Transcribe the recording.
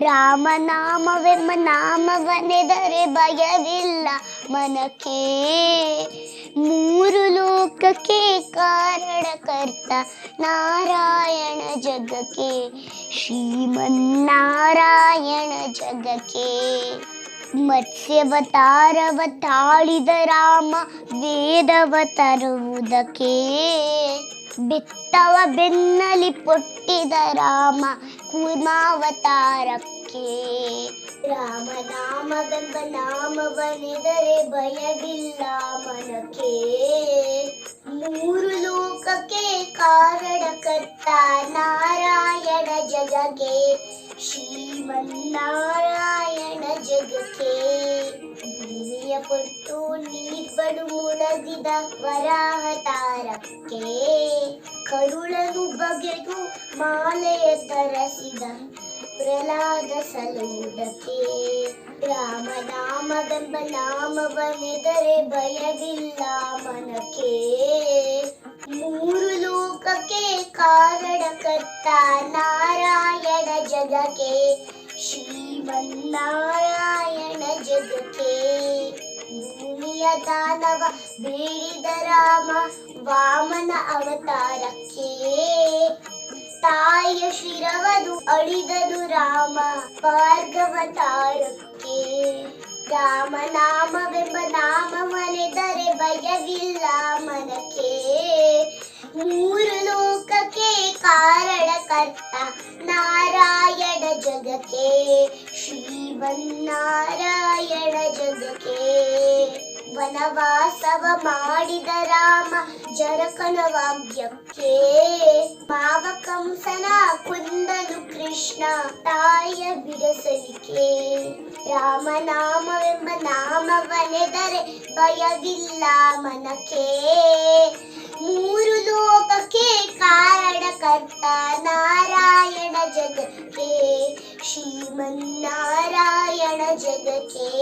ರಾಮನಾಮವೆಂಬ ನಾಮವನೆದರೆ ಭಯವಿಲ್ಲ ಮನಕ್ಕೆ. ಮೂರು ಲೋಕಕ್ಕೆ ಕಾರಣಕರ್ತ ನಾರಾಯಣ ಜಗಕ್ಕೆ. ಶ್ರೀಮನ್ನಾರಾಯಣ ಜಗಕ್ಕೆ. ಮತ್ಸ್ಯವತಾರವ ತಾಳಿದ ರಾಮ ವೇದವ ತರುವುದಕ್ಕೆ ಬೆತ್ತವ ಬೆನ್ನಲಿ ಪೊಟ್ಟಿದ ರಾಮ, ಕೂರ್ಮಾವತಾರಕ್ಕೆ. ನಾಮ ನಾಮವನೆದರೆ ಭಯವಿಲ್ಲ ಮನಕ್ಕೆ. ಮೂರು ಲೋಕಕ್ಕೆ ಕಾರಣಕರ್ತ ನಾರಾಯಣ ಜಗಕ್ಕೆ. ಶ್ರೀಮನ್ನಾರಾಯಣ ಜಗಕ್ಕೆ. ಪೊಟ್ಟು ನೀರ್ಬಡು ಮುಳಗಿದ ವರಾಹ ತಾರಕ್ಕೆ. ಕರುಳನು ಬಗೆದು ಮಾಲೆಯ ತರಸಿದ ಪ್ರಹ್ಲಾದ ಸಲುವುದಕ್ಕೆ. ನಾಮ ನಾಮವನೆದರೆ ಭಯವಿಲ್ಲ ಮನಕ್ಕೆ. ಮೂರು ಲೋಕಕ್ಕೆ ಕಾರಣಕರ್ತ ನಾರಾಯಣ ಜಗಕ್ಕೆ. ಶ್ರೀಮನ್ನಾರಾಯಣ ಜಗಕ್ಕೆ. ಭೂಮಿಯ ದಾನವ ಬೇಡಿದ ರಾಮ, ವಾಮನ ಅವತಾರಕ್ಕೆ. ತಾಯಿಯ ಶಿರವದು ಅಳಿದನು ರಾಮ ಭಾರ್ಗವತಾರಕ್ಕೆ ರಾಮನಾಮವೆಂಬ ನಾಮವನೆದರೆ ಭಯವಿಲ್ಲ ಮನಕ್ಕೆ. ಮೂರು ಲೋಕಕ್ಕೆ ಕಾರಣಕರ್ತ ನಾರಾಯಣ ಜಗಕ್ಕೆ. ಶ್ರೀಮನ್ನಾರಾಯಣ ಜಗಕ್ಕೆ. ವನವಾಸವ ಮಾಡಿದ ರಾಮ, ಜರಕನ ವಾಗ್ಯಕ್ಕೆ. ಮಾವ ಕಂಸನ ಕುಂದನು ಕೃಷ್ಣ, ತಾಯಿಯ ಬಿಡಸಲಿಕೆ ರಾಮನಾಮವೆಂಬ ನಾಮವನೆದರೆ ಭಯವಿಲ್ಲ ಮನಕ್ಕೆ. ಮೂರು ಲೋಕಕ್ಕೆ ಕಾರಣಕರ್ತ ನಾರಾಯಣ ಜಗಕ್ಕೆ. ಶ್ರೀಮನ್ನಾರಾಯಣ ಜಗಕ್ಕೆ.